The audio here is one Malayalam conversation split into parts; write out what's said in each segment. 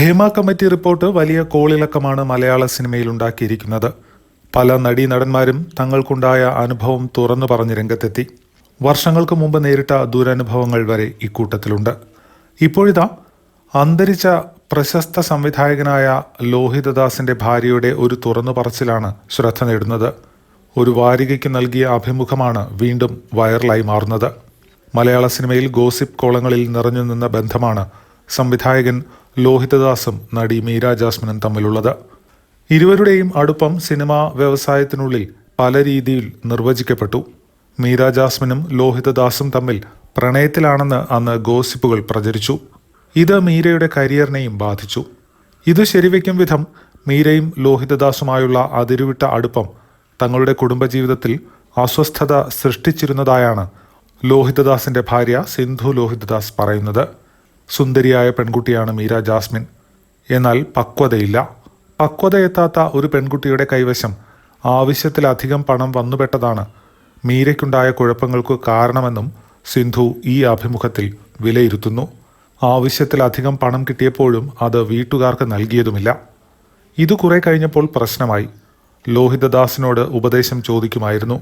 ഹേമ കമ്മിറ്റി റിപ്പോർട്ട് വലിയ കോളിളക്കമാണ് മലയാള സിനിമയിൽ ഉണ്ടാക്കിയിരിക്കുന്നത്. പല നടീനടന്മാരും തങ്ങൾക്കുണ്ടായ അനുഭവം തുറന്നു പറഞ്ഞ് രംഗത്തെത്തി. വർഷങ്ങൾക്ക് മുമ്പ് നേരിട്ട ദുരനുഭവങ്ങൾ വരെ ഇക്കൂട്ടത്തിലുണ്ട്. ഇപ്പോഴിതാ അന്തരിച്ച പ്രശസ്ത സംവിധായകനായ ലോഹിതദാസിന്റെ ഭാര്യയുടെ ഒരു തുറന്നു പറച്ചിലാണ് ശ്രദ്ധ നേടുന്നത്. ഒരു വാരികയ്ക്ക് നൽകിയ അഭിമുഖമാണ് വീണ്ടും വൈറലായി മാറുന്നത്. മലയാള സിനിമയിൽ ഗോസിപ്പ് കോളങ്ങളിൽ നിറഞ്ഞു നിന്ന ബന്ധമാണ് സംവിധായകൻ ലോഹിതദാസും നടി മീര ജാസ്മിനും തമ്മിലുള്ളത്. ഇരുവരുടെയും അടുപ്പം സിനിമാ വ്യവസായത്തിനുള്ളിൽ പല രീതിയിൽ നിർവചിക്കപ്പെട്ടു. മീര ജാസ്മിനും ലോഹിതദാസും തമ്മിൽ പ്രണയത്തിലാണെന്ന് അന്ന് ഗോസിപ്പുകൾ പ്രചരിച്ചു. ഇത് മീരയുടെ കരിയറിനെയും ബാധിച്ചു. ഇത് ശരിവയ്ക്കും വിധം മീരയും ലോഹിതദാസുമായുള്ള അതിരുവിട്ട അടുപ്പം തങ്ങളുടെ കുടുംബജീവിതത്തിൽ അസ്വസ്ഥത സൃഷ്ടിച്ചിരുന്നതായാണ് ലോഹിതദാസിന്റെ ഭാര്യ സിന്ധു ലോഹിതദാസ് പറയുന്നത്. സുന്ദരിയായ പെൺകുട്ടിയാണ് മീര ജാസ്മിൻ. എന്നാൽ പക്വതയില്ല. പക്വതയെത്താത്ത ഒരു പെൺകുട്ടിയുടെ കൈവശം ആവശ്യത്തിലധികം പണം വന്നുപെട്ടതാണ്. മീരയ്ക്കുണ്ടായ കുഴപ്പങ്ങൾക്ക് കാരണമെന്നും സിന്ധു ഈ അഭിമുഖത്തിൽ വിലയിരുത്തുന്നു. ആവശ്യത്തിലധികം പണം കിട്ടിയപ്പോഴും അത് വീട്ടുകാർക്ക് നൽകിയതുമില്ല. ഇത് കുറെ കഴിഞ്ഞപ്പോൾ പ്രശ്നമായി. ലോഹിതദാസിനോട് ഉപദേശം ചോദിക്കുമായിരുന്നു.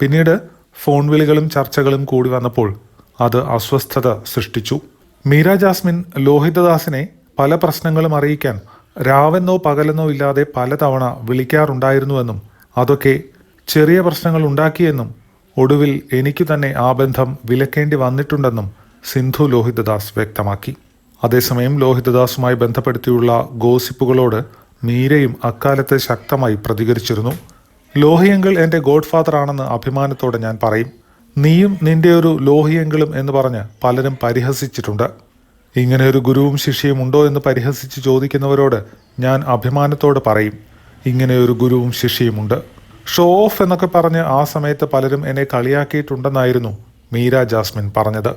പിന്നീട് ഫോൺ വിളികളും ചർച്ചകളും കൂടി വന്നപ്പോൾ അത് അസ്വസ്ഥത സൃഷ്ടിച്ചു. മീര ജാസ്മിൻ ലോഹിതദാസിനെ പല പ്രശ്നങ്ങളും അറിയിക്കാൻ രാവെന്നോ പകലെന്നോ ഇല്ലാതെ പലതവണ വിളിക്കാറുണ്ടായിരുന്നുവെന്നും അതൊക്കെ ചെറിയ പ്രശ്നങ്ങൾ ഉണ്ടാക്കിയെന്നും ഒടുവിൽ എനിക്ക് തന്നെ ആ ബന്ധം വിലക്കേണ്ടി വന്നിട്ടുണ്ടെന്നും സിന്ധു ലോഹിതദാസ് വ്യക്തമാക്കി. അതേസമയം ലോഹിതദാസുമായി ബന്ധപ്പെടുത്തിയുള്ള ഗോസിപ്പുകളോട് മീരയും അക്കാലത്ത് ശക്തമായി പ്രതികരിച്ചിരുന്നു. ലോഹിയങ്കിൾ എന്റെ ഗോഡ് ഫാദർ ആണെന്ന് അഭിമാനത്തോടെ ഞാൻ പറയും. നീയും നിന്റെ ഒരു ലോഹിയെങ്കിലും എന്ന് പറഞ്ഞ് പലരും പരിഹസിച്ചിട്ടുണ്ട്. ഇങ്ങനെ ഒരു ഗുരുവും ശിഷ്യയും ഉണ്ടോ എന്ന് പരിഹസിച്ച് ചോദിക്കുന്നവരോട് ഞാൻ അഭിമാനത്തോട് പറയും. ഇങ്ങനെ ഒരു ഗുരുവും ശിഷ്യയുമുണ്ട് ഷോ ഓഫ് എന്നൊക്കെ പറഞ്ഞ് ആ സമയത്ത് പലരും എന്നെ കളിയാക്കിയിട്ടുണ്ടെന്നായിരുന്നു മീര ജാസ്മിൻ പറഞ്ഞത്.